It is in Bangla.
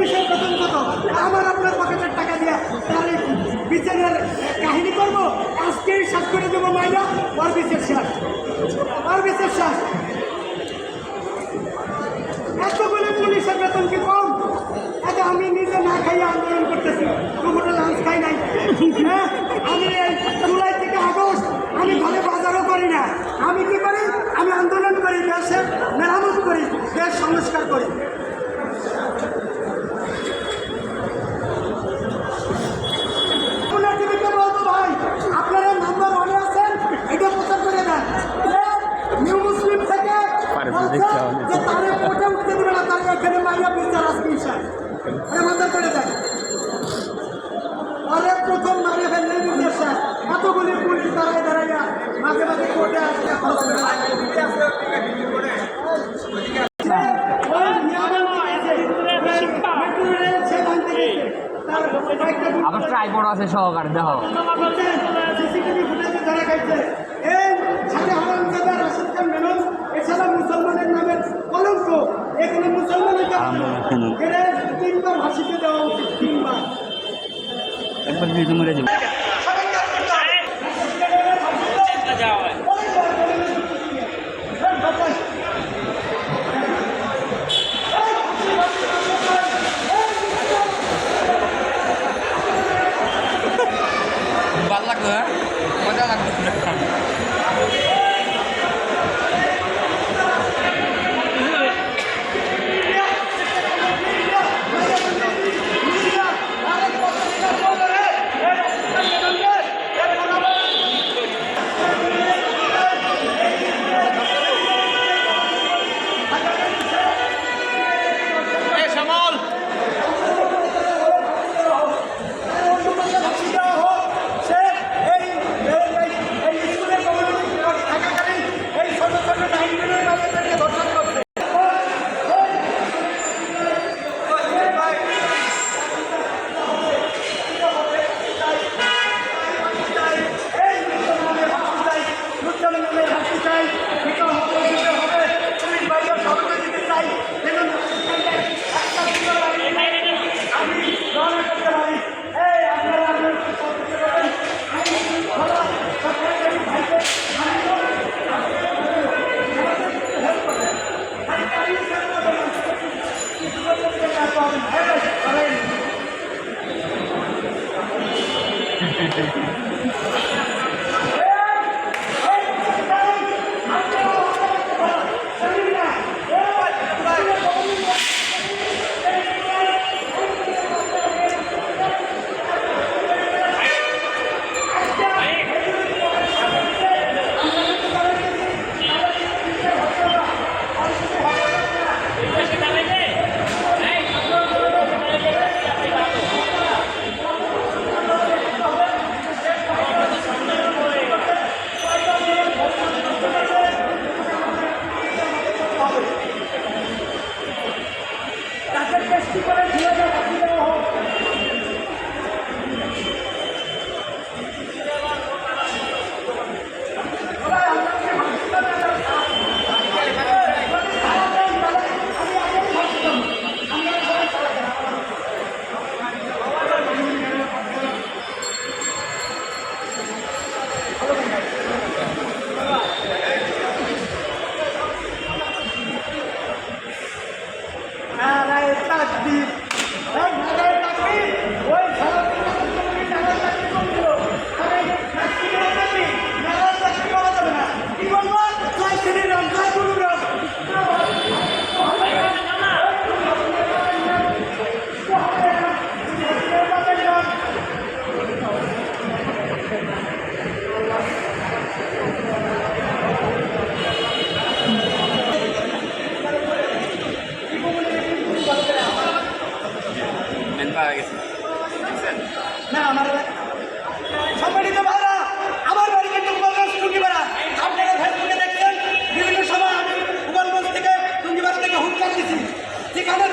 পুলিশের বেতন কত আমার আপনার পকেটের টাকা দিয়ে। তার বিচারের কাহিনী করব? আজকেই শেষ করে দেবো মাইনা। ওর বিচার শেষ। ওর বিচার শেষ। এতগুলো পুলিশের বেতন কি কম? এত আমি নিজে না খাইয়ে আন্দোলন করতেছি। দুপুরে লাঞ্চ খাই নাই। হ্যাঁ? আমি এই জুলাই থেকে আগস্ট আমি ঘরে বাজারও করি না। আমি কি করি? আমি আন্দোলন করি দেশের মেরামত করি, দেশ সংস্কার করি। আবার ট্রাইপড আছে সহকারে দেখো। মুসলমানের নামের কলঙ্ক এখানে মুসলমানের তিনবার ভাষিতে দেওয়া উচিত তিনবার একবার মেরে যাবে। Dank. মারা গেছে। না, আমার সম্মানিত ভাইরা আমার বাড়ি কিন্তু গোপালগঞ্জ টুঙ্গিপাড়া। আপনারা ফেসবুকে দেখছেন, বিভিন্ন সময় আমি গোপালগঞ্জ থেকে টুঙ্গিপাড়া থেকে হুটকার দিছি যেখানে